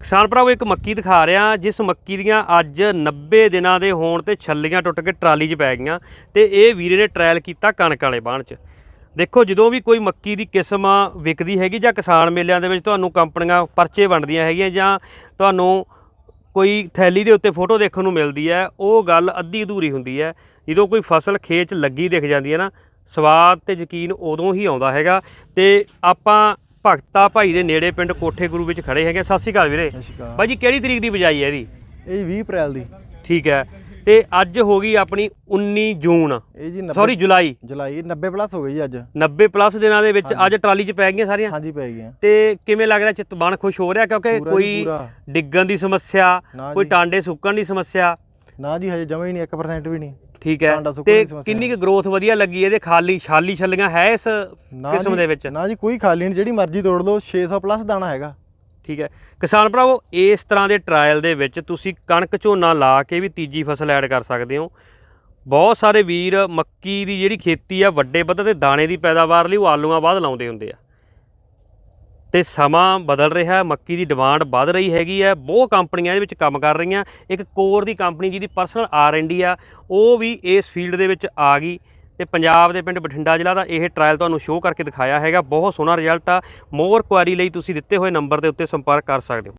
ਕਿਸਾਨ ਭਰਾਵੋ, ਇੱਕ ਮੱਕੀ ਦਿਖਾ ਰਿਹਾ। ਜਿਸ ਮੱਕੀ ਦੀਆਂ ਅੱਜ 90 ਦਿਨਾਂ ਦੇ ਹੋਣ ਤੇ ਛੱਲੀਆਂ ਟੁੱਟ ਕੇ ਟਰਾਲੀ 'ਚ ਪੈ ਗਈਆਂ ਤੇ ਇਹ ਵੀਰੇ ਨੇ ਟਰਾਇਲ ਕੀਤਾ ਕਣਕ ਵਾਲੇ ਬਾਣ 'ਚ। ਦੇਖੋ, ਜਦੋਂ ਵੀ ਕੋਈ ਮੱਕੀ ਦੀ ਕਿਸਮ ਵਿਕਦੀ ਹੈਗੀ ਜਾਂ ਕਿਸਾਨ ਮੇਲਿਆਂ ਦੇ ਵਿੱਚ ਤੁਹਾਨੂੰ ਕੰਪਨੀਆਂ ਪਰਚੇ ਵੰਡਦੀਆਂ ਹੈਗੀਆਂ ਜਾਂ ਤੁਹਾਨੂੰ ਕੋਈ ਥੈਲੀ ਦੇ ਉੱਤੇ ਫੋਟੋ ਦੇਖਣ ਨੂੰ ਮਿਲਦੀ ਹੈ, ਉਹ ਗੱਲ ਅੱਧੀ ਅਧੂਰੀ ਹੁੰਦੀ ਹੈ। ਜਦੋਂ ਕੋਈ ਫਸਲ ਖੇਤ 'ਚ ਲੱਗੀ ਦਿਖ ਜਾਂਦੀ ਹੈ ਨਾ, ਸਵਾਦ ਤੇ ਯਕੀਨ ਉਦੋਂ ਹੀ ਆਉਂਦਾ ਹੈਗਾ ਤੇ ਆਪਾਂ ਭਗਤਾ ਭਾਈ ਦੇ ਨੇੜੇ ਪਿੰਡ ਕੋਠੇ ਗੁਰੂ ਵਿੱਚ ਖੜੇ ਹੈਗੇ ਸਤਿ ਸ਼੍ਰੀ ਅਕਾਲ ਵੀਰੇ। ਸਤਿ ਸ਼੍ਰੀ ਅਕਾਲ। ਬਾਈ ਜੀ ਕਿਹੜੀ ਤਰੀਕ ਦੀ ਬਜਾਈ ਹੈ ਇਹਦੀ? ਇਹ 20 ਅਪ੍ਰੈਲ ਦੀ। ਠੀਕ ਹੈ। ਤੇ ਅੱਜ ਹੋ ਗਈ ਆਪਣੀ 19 ਜੂਨ। ਇਹ ਜੀ 90 ਸੌਰੀ ਜੁਲਾਈ। ਜੁਲਾਈ 90 ਪਲੱਸ ਹੋ ਗਈ ਜੀ ਅੱਜ। 90 ਪਲੱਸ ਦਿਨਾਂ ਦੇ ਵਿੱਚ ਅੱਜ ਟਰਾਲੀ 'ਚ ਪੈ ਗਈਆਂ ਸਾਰੀਆਂ? ਹਾਂਜੀ ਪੈ ਗਈਆਂ। ਤੇ ਕਿਵੇਂ ਲੱਗ ਰਿਹਾ? ਚਿੱਤ ਬਣ ਖੁਸ਼ ਹੋ ਰਿਹਾ ਕਿਉਂਕਿ ਪੂਰਾ ਜੀ ਕੋਈ ਪੂਰਾ। ਡਿੱਗਣ ਦੀ ਸਮੱਸਿਆ ਨਾ ਕੋਈ ਜੀ। ਟਾਂਡੇ ਸੁੱਕਣ ਦੀ ਸਮੱਸਿਆ? ਨਾ ਜੀ ਹਜੇ ਜਮਾ ਹੀ ਨਹੀਂ 1% ਵੀ ਨਹੀਂ। ਠੀਕ ਹੈ ਸੁੱਕਣ ਤੇ ਦੀ ਸਮੱਸਿਆ। ਕਿੰਨੀ ਕੁ ਗਰੋਥ ਵਧੀਆ ਲੱਗੀ ਇਹਦੇ ਖਾਲੀ ਛਾਲੀ ਛੱਲੀਆਂ ਹੈ ਇਸ ਨਾ ਕਿਸਮ ਜੀ- ਦੇ ਵਿੱਚ? ਨਾ ਜੀ ਕੋਈ ਖਾਲੀ ਨਹੀਂ ਜਿਹੜੀ ਮਰਜ਼ੀ ਤੋੜ ਲਓ 600 ਪਲੱਸ ਦਾਣਾ ਹੈਗਾ। ਠੀਕ ਹੈ। ਕਿਸਾਨ ਭਰਾਵੋ ਇਸ ਤਰ੍ਹਾਂ ਦੇ ਟਰਾਇਲ ਦੇ ਵਿੱਚ ਤੁਸੀਂ ਕਣਕ ਝੋਨਾ ਲਾ ਕੇ ਵੀ ਤੀਜੀ ਫਸਲ ਐਡ ਕਰ ਸਕਦੇ ਹੋ। ਬਹੁਤ ਸਾਰੇ ਵੀਰ ਮੱਕੀ ਦੀ ਜਿਹੜੀ ਖੇਤੀ ਆ ਵੱਡੇ ਪੱਧਰ ਤੇ ਦਾਣੇ ਦੀ ਪੈਦਾਵਾਰ ਲਈ ਉਹ ਆਲੂਆਂ ਬਾਅਦ ਲਾਉਂਦੇ ਹੁੰਦੇ ਆ। ਤੇ ਸਮਾਂ ਬਦਲ ਰਿਹਾ ਮੱਕੀ ਦੀ ਡਿਮਾਂਡ ਵੱਧ ਰਹੀ ਹੈਗੀ ਹੈ, ਬਹੁਤ ਕੰਪਨੀਆਂ ਇਹਦੇ ਵਿੱਚ ਕੰਮ ਕਰ ਰਹੀਆਂ। ਇੱਕ ਕੋਰ ਦੀ ਕੰਪਨੀ ਜਿਹਦੀ ਪਰਸਨਲ ਆਰ ਐਂਡ ਡੀ ਆ, ਉਹ ਵੀ ਇਸ ਫੀਲਡ ਦੇ ਵਿੱਚ ਆ ਗਈ ਤੇ ਪੰਜਾਬ ਦੇ ਪਿੰਡ ਬਠਿੰਡਾ ਜ਼ਿਲ੍ਹਾ ਦਾ ਇਹ ਟਰਾਇਲ ਤੁਹਾਨੂੰ ਸ਼ੋਅ ਕਰਕੇ ਦਿਖਾਇਆ ਹੈਗਾ। ਬਹੁਤ ਸੋਹਣਾ ਰਿਜ਼ਲਟ ਆ। ਮੋਰ ਕੁਆਰੀ ਲਈ ਤੁਸੀਂ ਦਿੱਤੇ ਹੋਏ ਨੰਬਰ ਦੇ ਉੱਤੇ ਸੰਪਰਕ ਕਰ ਸਕਦੇ ਹੋ।